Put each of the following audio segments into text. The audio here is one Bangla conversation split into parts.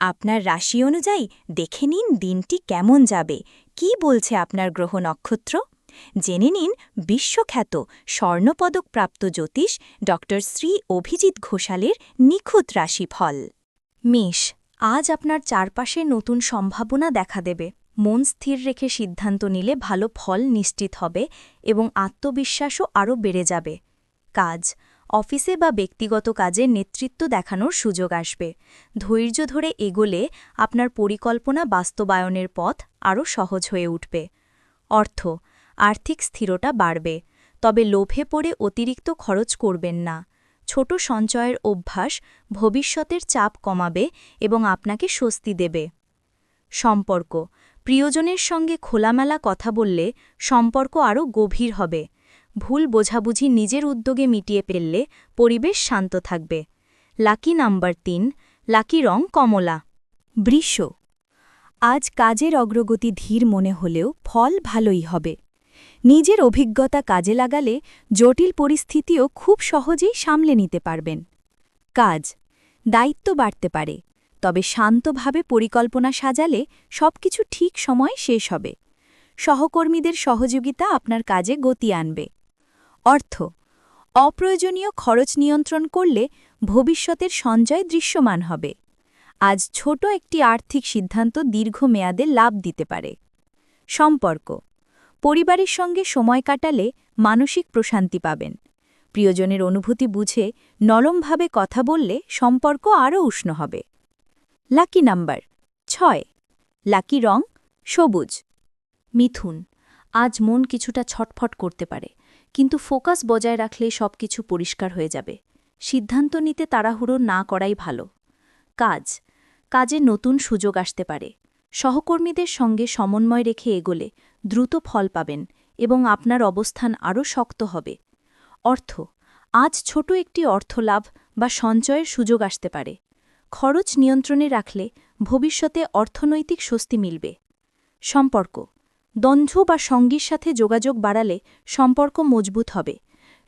আপনার রাশি অনুযায়ী দেখে নিন দিনটি কেমন যাবে। কি বলছে আপনার গ্রহ নক্ষত্র? জেনে নিন বিশ্বখ্যাত স্বর্ণপদকপ্রাপ্ত জ্যোতিষ ড শ্রী অভিজিৎ ঘোষালের নিখুঁত রাশিফল। মেষ, আজ আপনার চারপাশে নতুন সম্ভাবনা দেখা দেবে। মন স্থির রেখে সিদ্ধান্ত নিলে ভালো ফল নিশ্চিত হবে এবং আত্মবিশ্বাসও আরও বেড়ে যাবে। কাজ অফিসে বা ব্যক্তিগত কাজে নেতৃত্ব দেখানোর সুযোগ আসবে। ধৈর্য ধরে এগোলে আপনার পরিকল্পনা বাস্তবায়নের পথ আরও সহজ হয়ে উঠবে। অর্থ, আর্থিক স্থিরতা বাড়বে, তবে লোভে পড়ে অতিরিক্ত খরচ করবেন না। ছোট সঞ্চয়ের অভ্যাস ভবিষ্যতের চাপ কমাবে এবং আপনাকে স্বস্তি দেবে। সম্পর্ক, প্রিয়জনের সঙ্গে খোলামেলা কথা বললে সম্পর্ক আরও গভীর হবে। ভুল বোঝাবুঝি নিজের উদ্যোগে মিটিয়ে ফেললে পরিবেশ শান্ত থাকবে। লাকি নাম্বার তিন, লাকি রং কমলা। বৃষ, আজ কাজের অগ্রগতি ধীর মনে হলেও ফল ভালোই হবে। নিজের অভিজ্ঞতা কাজে লাগালে জটিল পরিস্থিতিও খুব সহজেই সামলে নিতে পারবেন। কাজ, দায়িত্ব বাড়তে পারে, তবে শান্তভাবে পরিকল্পনা সাজালে সবকিছু ঠিক সময়ে শেষ হবে। সহকর্মীদের সহযোগিতা আপনার কাজে গতি আনবে। অর্থ, অপ্রয়োজনীয় খরচ নিয়ন্ত্রণ করলে ভবিষ্যতের সঞ্চয় দৃশ্যমান হবে। আজ ছোট একটি আর্থিক সিদ্ধান্ত দীর্ঘমেয়াদে লাভ দিতে পারে। সম্পর্ক, পরিবারের সঙ্গে সময় কাটালে মানসিক প্রশান্তি পাবেন। প্রিয়জনের অনুভূতি বুঝে নরমভাবে কথা বললে সম্পর্ক আরও উষ্ণ হবে। লাকি নাম্বার, ছয়, লাকি রং সবুজ। মিথুন, আজ মন কিছুটা ছটফট করতে পারে। কিন্তু ফোকাস বজায় রাখলে সবকিছু পরিষ্কার হয়ে যাবে। সিদ্ধান্ত নিতে তাড়াহুড়ো না করাই ভালো। কাজ। কাজে নতুন সুযোগ আসতে পারে। সহকর্মীদের সঙ্গে সমন্বয় রেখে এগোলে দ্রুত ফল পাবেন এবং আপনার অবস্থান আরও শক্ত হবে। অর্থ। আজ ছোট একটি অর্থলাভ বা সঞ্চয়ের সুযোগ আসতে পারে। খরচ নিয়ন্ত্রণে রাখলে ভবিষ্যতে অর্থনৈতিক স্বস্তি মিলবে। সম্পর্ক। দ্বন্দ্ব বা সঙ্গীর সাথে যোগাযোগ বাড়ালে সম্পর্ক মজবুত হবে।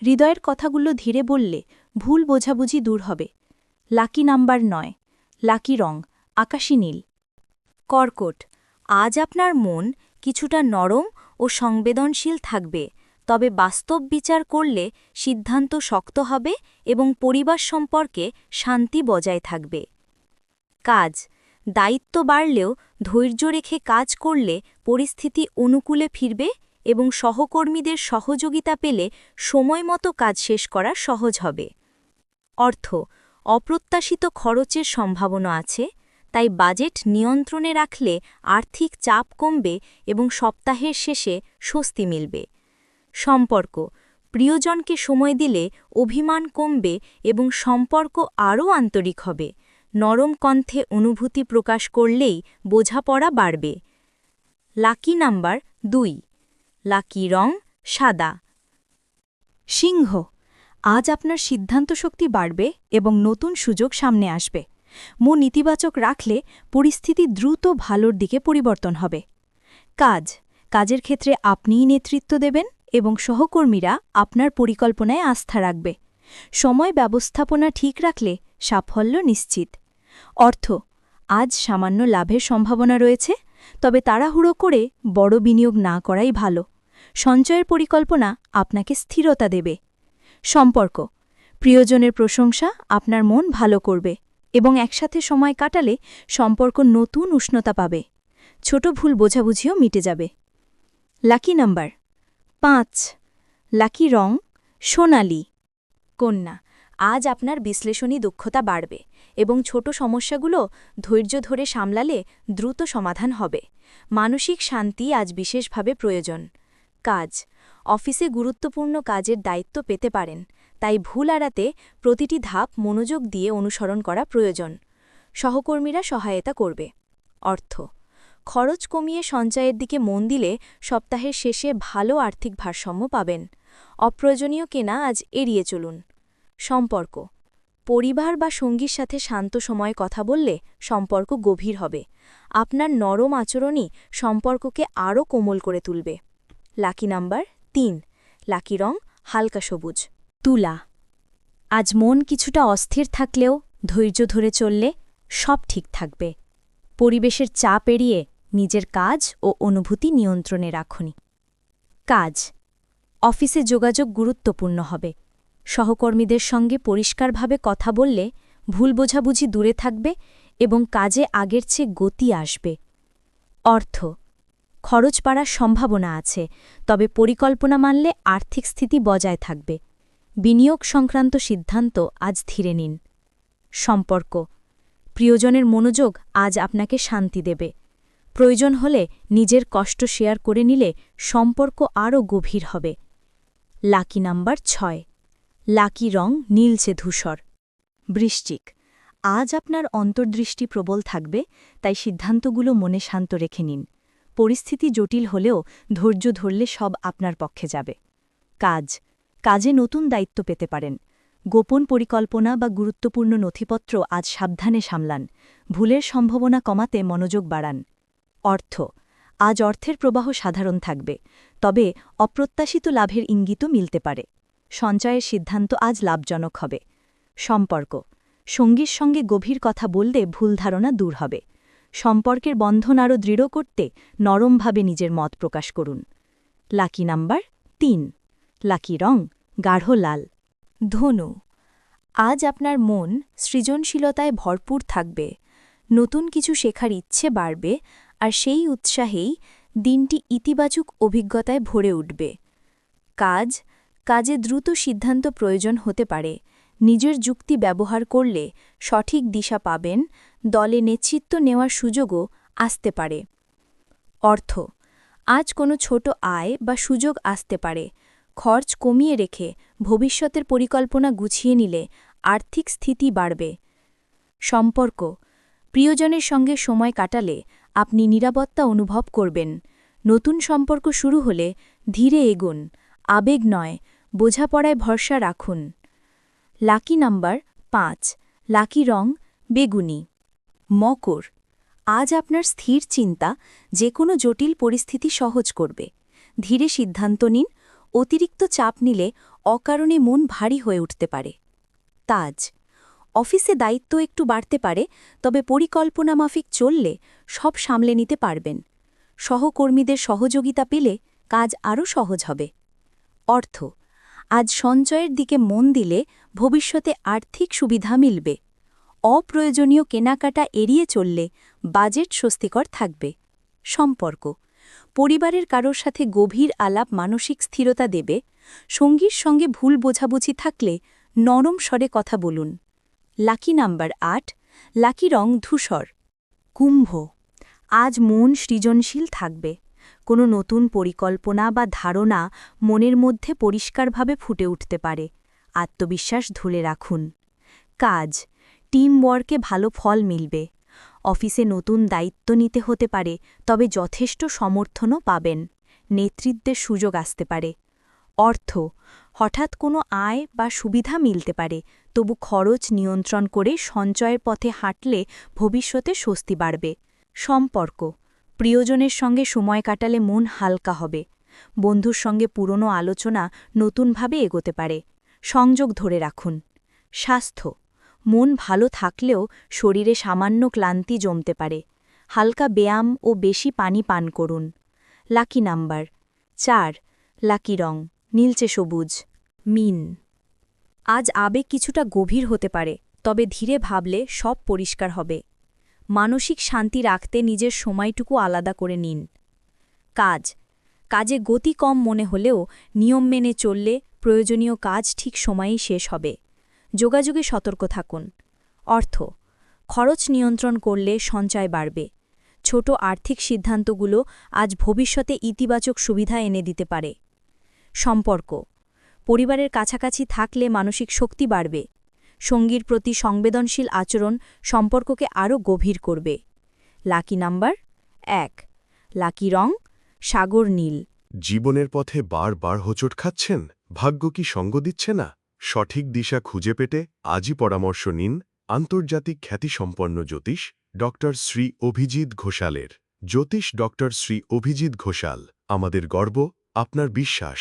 হৃদয়ের কথাগুলো ধীরে বললে ভুল বোঝাবুঝি দূর হবে। লাকি নাম্বার নয়। লাকি রং, আকাশী নীল। কর্কট, আজ আপনার মন কিছুটা নরম ও সংবেদনশীল থাকবে, তবে বাস্তব বিচার করলে সিদ্ধান্ত শক্ত হবে এবং পরিবার সম্পর্কে শান্তি বজায় থাকবে। কাজ দায়িত্ব বাড়লেও ধৈর্য রেখে কাজ করলে পরিস্থিতি অনুকূলে ফিরবে এবং সহকর্মীদের সহযোগিতা পেলে সময়মতো কাজ শেষ করা সহজ হবে। অর্থ, অপ্রত্যাশিত খরচের সম্ভাবনা আছে, তাই বাজেট নিয়ন্ত্রণে রাখলে আর্থিক চাপ কমবে এবং সপ্তাহের শেষে স্বস্তি মিলবে। সম্পর্ক, প্রিয়জনকে সময় দিলে অভিমান কমবে এবং সম্পর্ক আরও আন্তরিক হবে। নরম কণ্ঠে অনুভূতি প্রকাশ করলেই বোঝাপড়া বাড়বে। লাকি নাম্বার দুই। লাকি রং সাদা। সিংহ, আজ আপনার সিদ্ধান্ত শক্তি বাড়বে এবং নতুন সুযোগ সামনে আসবে। মন ইতিবাচক রাখলে পরিস্থিতি দ্রুত ভালোর দিকে পরিবর্তন হবে। কাজ, কাজের ক্ষেত্রে আপনিই নেতৃত্ব দেবেন এবং সহকর্মীরা আপনার পরিকল্পনায় আস্থা রাখবে। সময় ব্যবস্থাপনা ঠিক রাখলে সাফল্য নিশ্চিত। অর্থ, আজ সামান্য লাভের সম্ভাবনা রয়েছে, তবে তাড়াহুড়ো করে বড় বিনিয়োগ না করাই ভালো। সঞ্চয়ের পরিকল্পনা আপনাকে স্থিরতা দেবে। সম্পর্ক, প্রিয়জনের প্রশংসা আপনার মন ভালো করবে এবং একসাথে সময় কাটালে সম্পর্ক নতুন উষ্ণতা পাবে। ছোট ভুল বোঝাবুঝিও মিটে যাবে। লাকি নাম্বার পাঁচ, লাকি রং সোনালি। কন্যা, আজ আপনার বিশ্লেষণী দক্ষতা বাড়বে এবং ছোট সমস্যাগুলো ধৈর্য ধরে সামলালে দ্রুত সমাধান হবে। মানসিক শান্তি আজ বিশেষভাবে প্রয়োজন। কাজ, অফিসে গুরুত্বপূর্ণ কাজের দায়িত্ব পেতে পারেন, তাই ভুল এড়াতে প্রতিটি ধাপ মনোযোগ দিয়ে অনুসরণ করা প্রয়োজন। সহকর্মীরা সহায়তা করবে। অর্থ, খরচ কমিয়ে সঞ্চয়ের দিকে মন দিলে সপ্তাহের শেষে ভালো আর্থিক ভারসাম্য পাবেন। অপ্রয়োজনীয় কেনা আজ এড়িয়ে চলুন। সম্পর্ক। পরিবার বা সঙ্গীর সাথে শান্ত সময় কথা বললে সম্পর্ক গভীর হবে। আপনার নরম আচরণই সম্পর্ককে আরও কোমল করে তুলবে। লাকি নাম্বার তিন। লাকি রং হালকা সবুজ। তুলা। আজ মন কিছুটা অস্থির থাকলেও ধৈর্য ধরে চললে সব ঠিক থাকবে। পরিবেশের চাপ এড়িয়ে নিজের কাজ ও অনুভূতি নিয়ন্ত্রণে রাখুনি। কাজ। অফিসে যোগাযোগ গুরুত্বপূর্ণ হবে। সহকর্মীদের সঙ্গে পরিষ্কারভাবে কথা বললে ভুল বোঝাবুঝি দূরে থাকবে এবং কাজে আগের চেয়ে গতি আসবে। অর্থ, খরচ বাড়ার সম্ভাবনা আছে, তবে পরিকল্পনা মানলে আর্থিক স্থিতি বজায় থাকবে। বিনিয়োগ সংক্রান্ত সিদ্ধান্ত আজ ধীরে নিন। সম্পর্ক, প্রিয়জনের মনোযোগ আজ আপনাকে শান্তি দেবে। প্রয়োজন হলে নিজের কষ্ট শেয়ার করে নিলে সম্পর্ক আরও গভীর হবে। লাকি নাম্বার ছয়। লাকি রং নীলচে ধূসর। বৃশ্চিক। আজ আপনার অন্তর্দৃষ্টি প্রবল থাকবে, তাই সিদ্ধান্তগুলো মনে শান্ত রেখে নিন। পরিস্থিতি জটিল হলেও ধৈর্য ধরলে সব আপনার পক্ষে যাবে। কাজ। কাজে নতুন দায়িত্ব পেতে পারেন। গোপন পরিকল্পনা বা গুরুত্বপূর্ণ নথিপত্র আজ সাবধানে সামলান। ভুলের সম্ভাবনা কমাতে মনোযোগ বাড়ান। অর্থ। আজ অর্থের প্রবাহ সাধারণ থাকবে, তবে অপ্রত্যাশিত লাভের ইঙ্গিতও মিলতে পারে। সঞ্চয়ের সিদ্ধান্ত আজ লাভজনক হবে। সম্পর্ক। সঙ্গীর সঙ্গে গভীর কথা বললে ভুল ধারণা দূর হবে। সম্পর্কের বন্ধন আরও দৃঢ় করতে নরমভাবে নিজের মত প্রকাশ করুন। লাকি নাম্বার তিন। লাকি রং গাঢ় লাল। ধনু। আজ আপনার মন সৃজনশীলতায় ভরপুর থাকবে। নতুন কিছু শেখার ইচ্ছে বাড়বে আর সেই উৎসাহেই দিনটি ইতিবাচক অভিজ্ঞতায় ভরে উঠবে। কাজ কাজে দ্রুত সিদ্ধান্ত প্রয়োজন হতে পারে। নিজের যুক্তি ব্যবহার করলে সঠিক দিশা পাবেন, দলে নেতৃত্ব নেওয়ার সুযোগও আসতে পারে। অর্থ, আজ কোনো ছোট আয় বা সুযোগ আসতে পারে। খরচ কমিয়ে রেখে ভবিষ্যতের পরিকল্পনা গুছিয়ে নিলে আর্থিক স্থিতি বাড়বে। সম্পর্ক, প্রিয়জনের সঙ্গে সময় কাটালে আপনি নিরাপত্তা অনুভব করবেন। নতুন সম্পর্ক শুরু হলে ধীরে এগুন, আবেগ নয় বোঝাপড়ায় ভরসা রাখুন। লাকি নাম্বার পাঁচ। লাকি রং, বেগুনি। মকর। আজ আপনার স্থির চিন্তা যে কোনো জটিল পরিস্থিতি সহজ করবে। ধীরে সিদ্ধান্ত নিন, অতিরিক্ত চাপ নিলে অকারণে মন ভারী হয়ে উঠতে পারে। তাজ। অফিসে দায়িত্ব একটু বাড়তে পারে, তবে পরিকল্পনা মাফিক চললে সব সামলে নিতে পারবেন। সহকর্মীদের সহযোগিতা পেলে কাজ আরও সহজ হবে। অর্থ। আজ সঞ্চয়ের দিকে মন দিলে ভবিষ্যতে আর্থিক সুবিধা মিলবে। অপ্রয়োজনীয় কেনাকাটা এড়িয়ে চললে বাজেট স্বস্তিকর থাকবে। সম্পর্ক। পরিবারের কারোর সাথে গভীর আলাপ মানসিক স্থিরতা দেবে। সঙ্গীর সঙ্গে ভুল বোঝাবুঝি থাকলে নরম স্বরে কথা বলুন। লাকি নাম্বার আট, লাকি রং ধূসর। কুম্ভ। আজ মন সৃজনশীল থাকবে। কোনো নতুন পরিকল্পনা বা ধারণা মনের মধ্যে পরিষ্কারভাবে ফুটে উঠতে পারে। আত্মবিশ্বাস ধরে রাখুন। কাজ। টিম ওয়ার্কে ভালো ফল মিলবে। অফিসে নতুন দায়িত্ব নিতে হতে পারে, তবে যথেষ্ট সমর্থনও পাবেন। নেতৃত্বের সুযোগ আসতে পারে। অর্থ। হঠাৎ কোনো আয় বা সুবিধা মিলতে পারে, তবু খরচ নিয়ন্ত্রণ করে সঞ্চয়ের পথে হাঁটলে ভবিষ্যতে স্বস্তি বাড়বে। সম্পর্ক। প্রিয়জনের সঙ্গে সময় কাটালে মন হালকা হবে। বন্ধুর সঙ্গে পুরনো আলোচনা নতুনভাবে এগোতে পারে। সংযোগ ধরে রাখুন। স্বাস্থ্য। মন ভালো থাকলেও শরীরে সামান্য ক্লান্তি জমতে পারে। হালকা ব্যায়াম ও বেশি পানি পান করুন। Lucky number. চার। লাকি রং। নীলচে সবুজ। মিন। আজ আবেগ কিছুটা গভীর হতে পারে, তবে ধীরে ভাবলে সব পরিষ্কার হবে। মানসিক শান্তি রাখতে নিজের সময়টুকু আলাদা করে নিন। কাজ। কাজে গতি কম মনে হলেও নিয়ম মেনে চললে প্রয়োজনীয় কাজ ঠিক সময়েই শেষ হবে। যোগাযোগে সতর্ক থাকুন। অর্থ। খরচ নিয়ন্ত্রণ করলে সঞ্চয় বাড়বে। ছোট আর্থিক সিদ্ধান্তগুলো আজ ভবিষ্যতে ইতিবাচক সুবিধা এনে দিতে পারে। সম্পর্ক। পরিবারের কাছাকাছি থাকলে মানসিক শক্তি বাড়বে। সঙ্গীর প্রতি সংবেদনশীল আচরণ সম্পর্ককে আরও গভীর করবে। লাকি নাম্বার এক। লাকি রং সাগর নীল। জীবনের পথে বারবার হোঁচট খাচ্ছেন? ভাগ্য কি সঙ্গ দিচ্ছে না? সঠিক দিশা খুঁজে পেতে আজই পরামর্শ নিন আন্তর্জাতিক খ্যাতিসম্পন্ন জ্যোতিষ ড. শ্রী অভিজিৎ ঘোষালের। জ্যোতিষ ড. শ্রী অভিজিৎ ঘোষাল, আমাদের গর্ব, আপনার বিশ্বাস।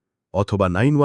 অথবা নাইন